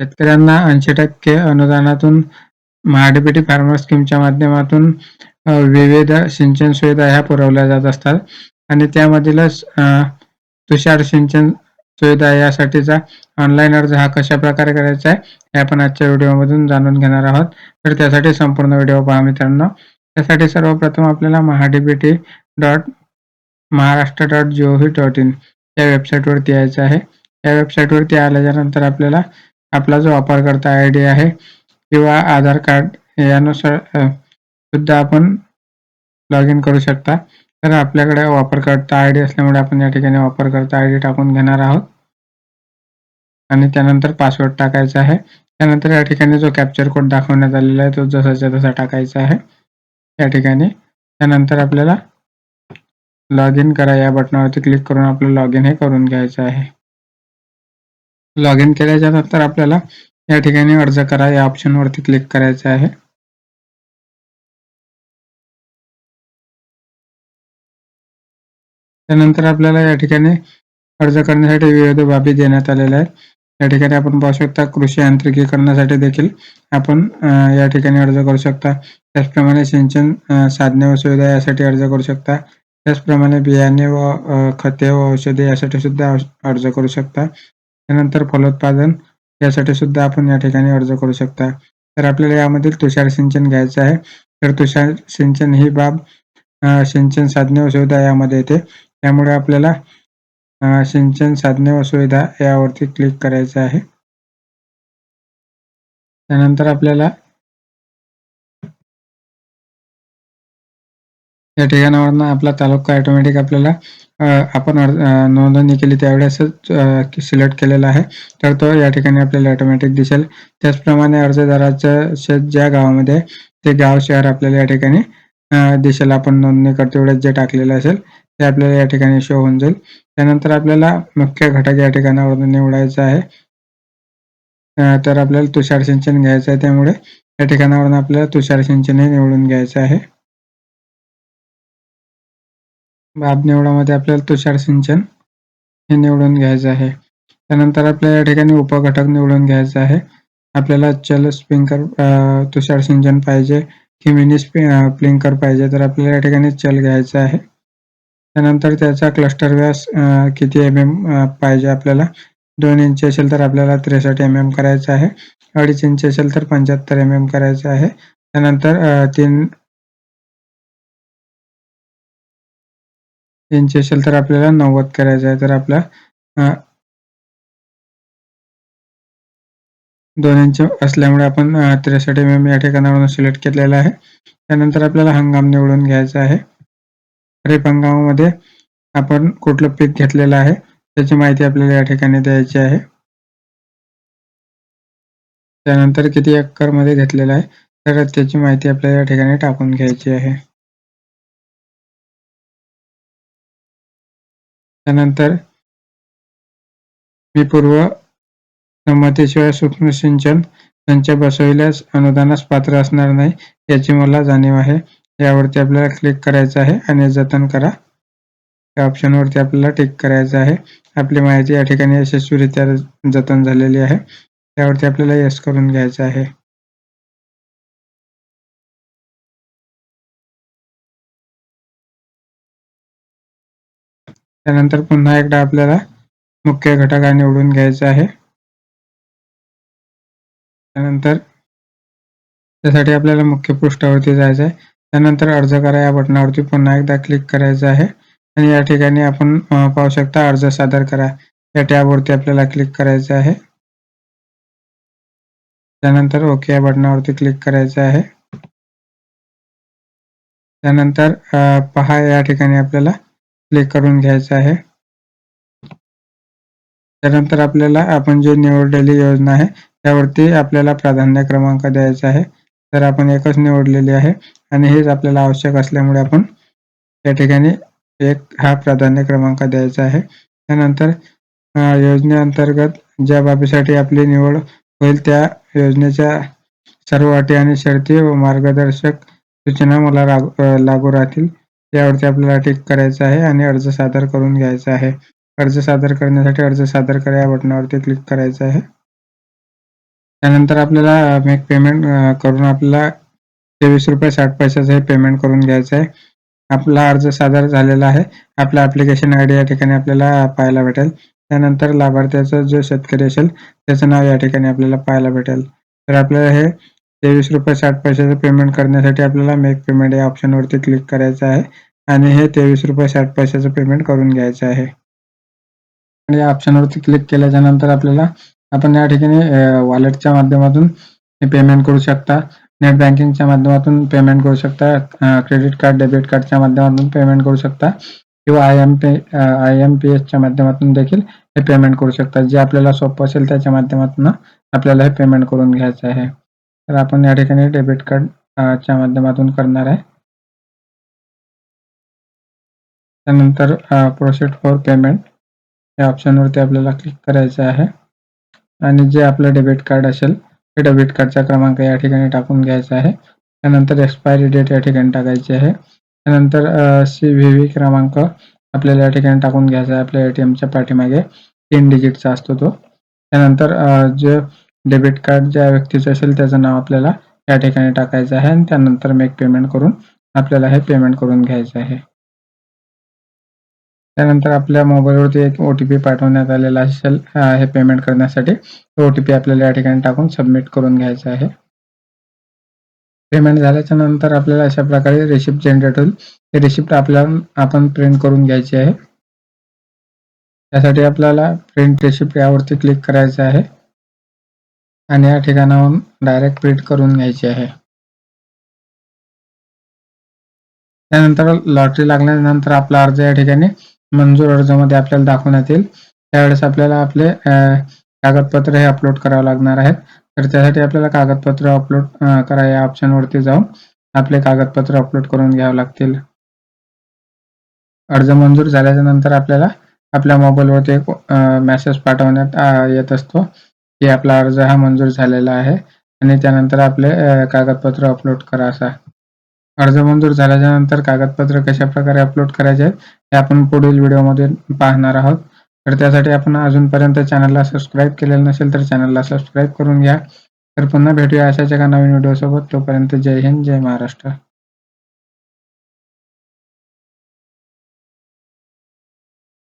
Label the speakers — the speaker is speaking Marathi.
Speaker 1: शेतकऱ्यांना ऐंशी टक्के अनुदानातून महाडीबीटी फार्मर स्कीमच्या माध्यमातून विविध सिंचन सुविधा ह्या पुरवल्या जात असतात. आणि त्यामधीलच तुषार सिंचन सुविधा यासाठीचा ऑनलाईन अर्ज हा कशा प्रकारे करायचा आहे हे आपण आजच्या व्हिडिओमधून जाणून घेणार आहोत. तर त्यासाठी संपूर्ण व्हिडिओ पहा मित्रांनो. त्यासाठी सर्वप्रथम आपल्याला MahaDBT dot Maharashtra dot G O V dot in या वेबसाईटवरती यायचं आहे. या वेबसाईटवरती आल्याच्यानंतर आपल्याला आपला जो वापरकर्ता आय डी आहे किंवा आधार कार्ड यानुसार सुद्धा आपण लॉग इन करू शकता. तर आपल्याकडे वापरकर्ता आय डी असल्यामुळे आपण या ठिकाणी वापरकर्ता आय डी टाकून घेणार आहोत. आणि त्यानंतर पासवर्ड टाकायचा आहे. त्यानंतर या ठिकाणी जो कॅप्चर कोड दाखवण्यात आलेला आहे तो जसाच्या तसा टाकायचा आहे. या ठिकाणी. त्यानंतर आपल्याला लॉग इन करा या बटनावरती क्लिक करून आपलं लॉग इन हे करून घ्यायचं आहे. लॉग इन केल्याच्यानंतर आपल्याला या ठिकाणी अर्ज करा. या ऑप्शनवरती क्लिक करायचं आहे. त्यानंतर आपल्याला या ठिकाणी अर्ज करण्यासाठी विविध बाबी देण्यात आलेल्या आहेत. या ठिकाणी आपण पाहू शकता कृषी यांत्रिकीकरणासाठी देखील आपण या ठिकाणी अर्ज करू शकता. त्याचप्रमाणे सिंचन साधने व सुविधा यासाठी अर्ज करू शकता. त्याचप्रमाणे बियाणे व खते व औषधे यासाठी सुद्धा अर्ज करू शकता. त्यानंतर फलोत्पादन यासाठी सुद्धा आपण या ठिकाणी अर्ज करू शकता. तर आपल्याला यामधील तुषार सिंचन घ्यायचं आहे. तर तुषार सिंचन ही बाब सिंचन साधने व सुविधा यामध्ये येते. त्यामुळे आपल्याला सिंचन साधने व सुविधा यावरती क्लिक करायचं आहे. त्यानंतर आपल्याला या ठिकाणावरनं आपला तालुका ऑटोमॅटिक आपल्याला आपण नोंदणी केली त्यावेळेसच सिलेक्ट केलेला आहे. तर तो या ठिकाणी आपल्याला ऑटोमॅटिक दिसेल. त्याचप्रमाणे अर्जदाराचं शेत ज्या गावामध्ये आहे, ते गाव शहर आपल्याला या ठिकाणी दिसेल. आपण नोंदणी करते वेळेस जे टाकलेलं असेल ते आपल्याला या ठिकाणी शो होऊन जाईल. त्यानंतर आपल्याला मुख्य घटक या ठिकाणावरून निवडायचा आहे. तर आपल्याला तुषार सिंचन घ्यायचं आहे त्यामुळे या ठिकाणावरून आपल्याला तुषार सिंचन हे निवडून घ्यायचं आहे. बाब निवडामध्ये आपल्याला तुषार सिंचन हे निवडून घ्यायचं आहे. त्यानंतर आपल्याला या ठिकाणी उपघटक निवडून घ्यायचं आहे. आपल्याला चल स्प्रिंकर तुषार सिंचन पाहिजे की मिनी स्प्रिंकर पाहिजे तर आपल्याला या ठिकाणी चल घ्यायचं आहे. त्यानंतर त्याचा क्लस्टर व्यास किती एम एम पाहिजे आपल्याला? दोन इंच असेल तर आपल्याला त्रेसष्ट एम एम करायचं आहे. अडीच इंच असेल तर पंच्याहत्तर एम एम करायचं आहे. त्यानंतर तीन इंच असेल तर आपल्याला नव्वद करायचं आहे. तर आपला अ, दोन इंच असल्यामुळे आपण त्रेसष्ट एम एम या ठिकाणावरून सिलेक्ट केलेला आहे. त्यानंतर आपल्याला हंगाम निवडून घ्यायचा आहे. खरीप हंगामामध्ये आपण कुठलं पीक घेतलेलं आहे त्याची माहिती आपल्याला या ठिकाणी द्यायची आहे. त्यानंतर किती एकरमध्ये घेतलेलं आहे तर त्याची माहिती आपल्याला या ठिकाणी टाकून घ्यायची आहे. त्यानंतर मी पूर्व संमतीशिवाय सूक्ष्म सिंचन संच बसविल्यास अनुदानास पात्र असणार नाही याची मला जाणीव आहे. यावरती आपल्याला क्लिक करायचं आहे आणि जतन करा. या ऑप्शनवरती आपल्याला टिक करायचं आहे. आपली माहिती या ठिकाणी यशस्वीरित्या जतन झालेली आहे. त्यावरती आपल्याला यश करून घ्यायचं आहे. त्यानंतर पुन्हा एकदा आपल्याला मुख्य घटक हा निवडून घ्यायचा आहे. त्यानंतर त्यासाठी आपल्याला मुख्य पृष्ठावरती जायचं आहे. त्यानंतर अर्ज करा या बटनावरती पुन्हा एकदा क्लिक करायचं आहे. आणि या ठिकाणी आपण पाहू शकता अर्ज सादर करा. या टॅबवरती आपल्याला क्लिक करायचं आहे. त्यानंतर ओके या बटनावरती क्लिक करायचं आहे. त्यानंतर पहा या ठिकाणी आपल्याला क्लिक करून घ्यायचं आहे. त्यानंतर आपल्याला आपण जी निवडलेली योजना आहे त्यावरती आपल्याला प्राधान्य क्रमांक द्यायचा आहे. तर आपण एकच निवडलेली आहे आणि हेच आपल्याला आवश्यक असल्यामुळे आपण या ठिकाणी एक हा प्राधान्य क्रमांक द्यायचा आहे. त्यानंतर योजनेअंतर्गत ज्या बाबीसाठी आपली निवड होईल त्या योजनेच्या सर्व अटी आणि शर्ती व मार्गदर्शक सूचना मला लागू लागू राहतील. यावरती आपल्याला टिक करायचं आहे आणि अर्ज सादर करून घ्यायचा आहे. अर्ज सादर करण्यासाठी अर्ज सादर करा या बटनावरती क्लिक करायचं आहे. त्यानंतर आपल्याला मेक पेमेंट करून आपल्याला तेवीस रुपये साठ पैशाचं हे पेमेंट करून घ्यायचं आहे. आपला अर्ज सादर झालेला आहे. आपला ॲप्लिकेशन आय डी या ठिकाणी आपल्याला पाहायला भेटेल. त्यानंतर लाभार्थ्याचं जो शेतकरी असेल त्याचं नाव या ठिकाणी आपल्याला पाहायला भेटेल. तर आपल्याला हे तेवीस रुपये साठ पैशाचं पेमेंट करण्यासाठी आपल्याला मेक पेमेंट या ऑप्शनवरती क्लिक करायचं आहे. आणि हे तेवीस रुपये साठ पैशाचं पेमेंट करून घ्यायचं आहे. आणि या ऑप्शनवरती क्लिक केल्याच्यानंतर आपल्याला आपण या ठिकाणी वॉलेटच्या माध्यमातून पेमेंट करू शकता. नेट बँकिंगच्या माध्यमातून पेमेंट करू शकता. क्रेडिट कार्ड डेबिट कार्डच्या माध्यमातून पेमेंट करू शकता. किंवा I M pay I M P एसच्या माध्यमातून देखील हे पेमेंट करू शकता. जे आपल्याला सोपं असेल त्याच्या माध्यमातून आपल्याला हे पेमेंट करून घ्यायचं आहे. तर आपण या ठिकाणी डेबिट कार्ड च्या माध्यमातून करणार आहे. त्यानंतर प्रोसेड फॉर पेमेंट या ऑप्शनवरती आपल्याला क्लिक करायचं आहे. आणि जे आपलं डेबिट कार्ड असेल ते डेबिट कार्डचा क्रमांक या ठिकाणी टाकून घ्यायचा आहे. त्यानंतर एक्सपायरी डेट या ठिकाणी टाकायची आहे. त्यानंतर सी व्ही व्ही क्रमांक आपल्याला या ठिकाणी टाकून घ्यायचा आहे आपल्या ए टी एमच्या पाठीमागे. तीन डिजिटचा असतो तो. त्यानंतर जे डेबिट कार्ड ज्या व्यक्तीचं असेल त्याचं नाव आपल्याला या ठिकाणी टाकायचं आहे आणि त्यानंतर मेक पेमेंट करून आपल्याला हे पेमेंट करून घ्यायचं आहे. त्यानंतर आपल्या मोबाईलवरती एक ओ टी पी पाठवण्यात आलेला असेल हे पेमेंट करण्यासाठी ओ टी पी आपल्याला या ठिकाणी टाकून सबमिट करून घ्यायचं आहे. पेमेंट झाल्याच्यानंतर आपल्याला अशा प्रकारे रिसिप्ट जनरेट होईल. ते रिसिप्ट आपल्याला आपण प्रिंट करून घ्यायची आहे. त्यासाठी आपल्याला प्रिंट रिसिप्ट यावरती क्लिक करायचं आहे. आणि या ठिकाणाहून डायरेक्ट प्रिंट करून घ्यायची आहे. त्यानंतर लॉटरी लागल्यानंतर आपला अर्ज या ठिकाणी मंजूर अर्जामध्ये आपल्याला दाखवण्यात येईल. त्यावेळेस आपल्याला आपले कागदपत्र हे अपलोड करावं लागणार आहेत. तर त्यासाठी आपल्याला कागदपत्र अपलोड करा या ऑप्शनवरती जाऊन आपले कागदपत्र अपलोड करून घ्यावं लागतील. अर्ज मंजूर झाल्याच्यानंतर आपल्याला आपल्या मोबाईलवरती एक मेसेज पाठवण्यात येत असतो. की आपला अर्ज हा मंजूर झालेला आहे आणि त्यानंतर आपले कागदपत्र अपलोड करा असा. अर्ज मंजूर झाल्याच्यानंतर कागदपत्र कशा प्रकारे अपलोड करायचे हे आपण पुढील व्हिडिओमध्ये पाहणार आहोत. तर त्यासाठी आपण अजूनपर्यंत चॅनलला सबस्क्राईब केलेलं नसेल तर चॅनलला सबस्क्राईब करून घ्या. तर पुन्हा भेटूया अशाच एका नवीन व्हिडिओसोबत तोपर्यंत जय हिंद जय महाराष्ट्र.